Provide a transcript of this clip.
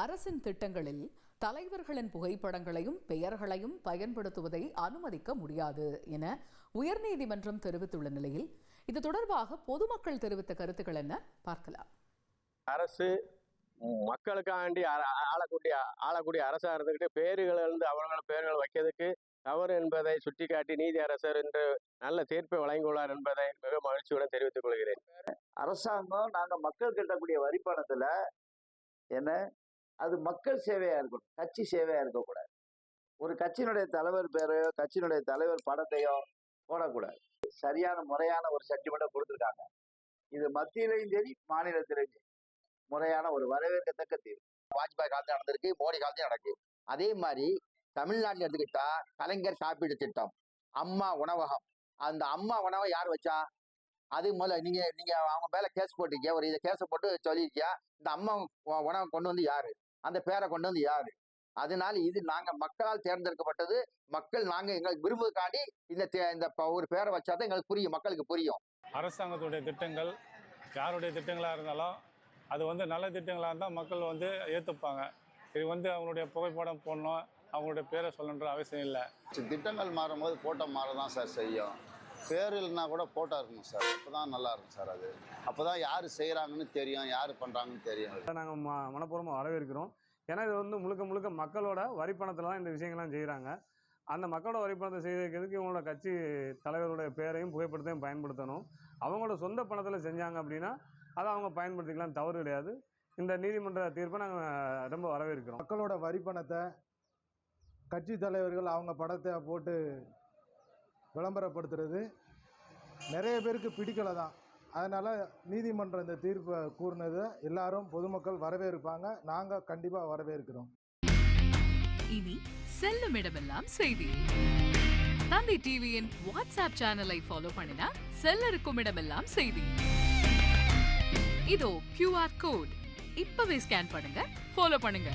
அரசின் திட்டங்களில் தலைவர்களின் புகைப்படங்களையும் பெயர்களையும் பயன்படுத்துவதை அனுமதிக்க முடியாது என உயர்நீதிமன்றம் தெரிவித்துள்ள நிலையில் இது தொடர்பாக பொதுமக்கள் தெரிவித்த கருத்துக்கள் என்ன? பார்க்கலாம். அரசு மக்களுக்காண்டி ஆளக்கூடிய ஆளக்கூடிய அரசா இருந்துக்கிட்டு பேர்கள் இருந்து அவங்கள பேர்கள் வைக்கிறதுக்கு தவறு என்பதை சுட்டிக்காட்டி நீதி அரசர் என்று நல்ல தீர்ப்பை வழங்கியுள்ளார் என்பதை மிக மகிழ்ச்சியுடன் தெரிவித்துக் கொள்கிறேன். அரசாங்கம் நாங்க மக்கள் கட்டக்கூடிய வரி பணத்துல என்ன அது மக்கள் சேவையா இருக்கணும். கட்சி சேவையா இருக்கக்கூடாது. ஒரு கட்சியினுடைய தலைவர் பேரையோ கட்சியினுடைய தலைவர் படத்தையோ போடக்கூடாது. சரியான முறையான ஒரு சர்டிஃபிகேட்டை கொடுத்துருக்காங்க. இது மத்தியிலையும் சரி மாநிலத்திலையும் சரி. முறையான ஒரு வரவேற்கத்தக்க தீர்வு. வாஜ்பாய் காலத்துல நடந்திருக்கு மோடி காலத்தையும் நடக்கு. அதே மாதிரி தமிழ்நாட்டில் எடுத்துக்கிட்டா கலைஞர் காப்பீடு திட்டம் அம்மா உணவகம். அந்த அம்மா உணவை யார் வச்சா? அது முதல்ல நீங்க நீங்க அவங்க மேல கேஸ் போட்டிருக்கீங்க ஒரு இதை கேஸை போட்டு சொல்லியிருக்கியா? இந்த அம்மா உ- உணவகம் கொண்டு வந்து யாரு? அந்த பேரை கொண்டு வந்து யாரு? அதனால இது நாங்க மக்களால் தேர்ந்தெடுக்கப்பட்டது. மக்கள் நாங்க எங்களுக்கு விரும்புவதுக்காண்டி இந்த தே- இந்த ஒரு பேரை வச்சாதான் எங்களுக்கு புரியும் மக்களுக்கு புரியும். அரசாங்கத்துடைய திட்டங்கள் யாருடைய திட்டங்களாக இருந்தாலும் அது வந்து நல்ல திட்டங்களாக இருந்தால் மக்கள் வந்து ஏற்றுப்பாங்க இது வந்து அவங்களுடைய புகைப்படம் போடணும் அவங்களுடைய பேரை சொல்லணுன்ற அவசியம் இல்லை. திட்டங்கள் மாறும்போது போட்டோ மாற தான் சார் செய்யும். பேர் இல்லைன்னா கூட போட்டோ இருக்கணும் சார். அப்போ தான் நல்லா இருக்கும் சார் அது. அப்போ தான் யார் செய்கிறாங்கன்னு தெரியும் யார் பண்ணுறாங்கன்னு தெரியும். நாங்கள் ம மனப்பூர்வமாக வரவேற்கிறோம். ஏன்னா இது வந்து முழுக்க முழுக்க மக்களோட வரி பணத்தில் தான் இந்த விஷயங்கள்லாம் செய்கிறாங்க அந்த மக்களோட வரி பணத்தை செய்யறதுக்கு இவங்களோட கட்சி தலைவருடைய பேரையும் புகைப்படத்தையும் பயன்படுத்தணும். அவங்களோட சொந்த பணத்தில் செஞ்சாங்க அப்படின்னா அதை அவங்க பயன்படுத்திக்கலாம் தவறு கிடையாது. இந்த நீதிமன்ற தீர்ப்பை நாங்கள் ரொம்ப வரவேற்கிறோம். மக்களோட வரி பணத்தை கட்சி தலைவர்கள் அவங்க படத்தை போட்டு விளம்பரப்படுத்துறது. நிறைய பேருக்கு பிடிக்கலை தான். அதனால் நீதிமன்றம் இந்த தீர்ப்பை கூறினதை எல்லாரும் பொதுமக்கள் வரவேற்பாங்க. நாங்கள் கண்டிப்பாக வரவேற்கிறோம். இனி செல்லும் இடமெல்லாம் செய்தி. தந்தி டிவியின் வாட்ஸ்அப் சேனலை ஃபாலோ பண்ணினா செல்ல இருக்கும் இடமெல்லாம் செய்தி. இதோ கியூஆர் கோட் இப்பவே ஸ்கேன் பண்ணுங்க ஃபாலோ பண்ணுங்க.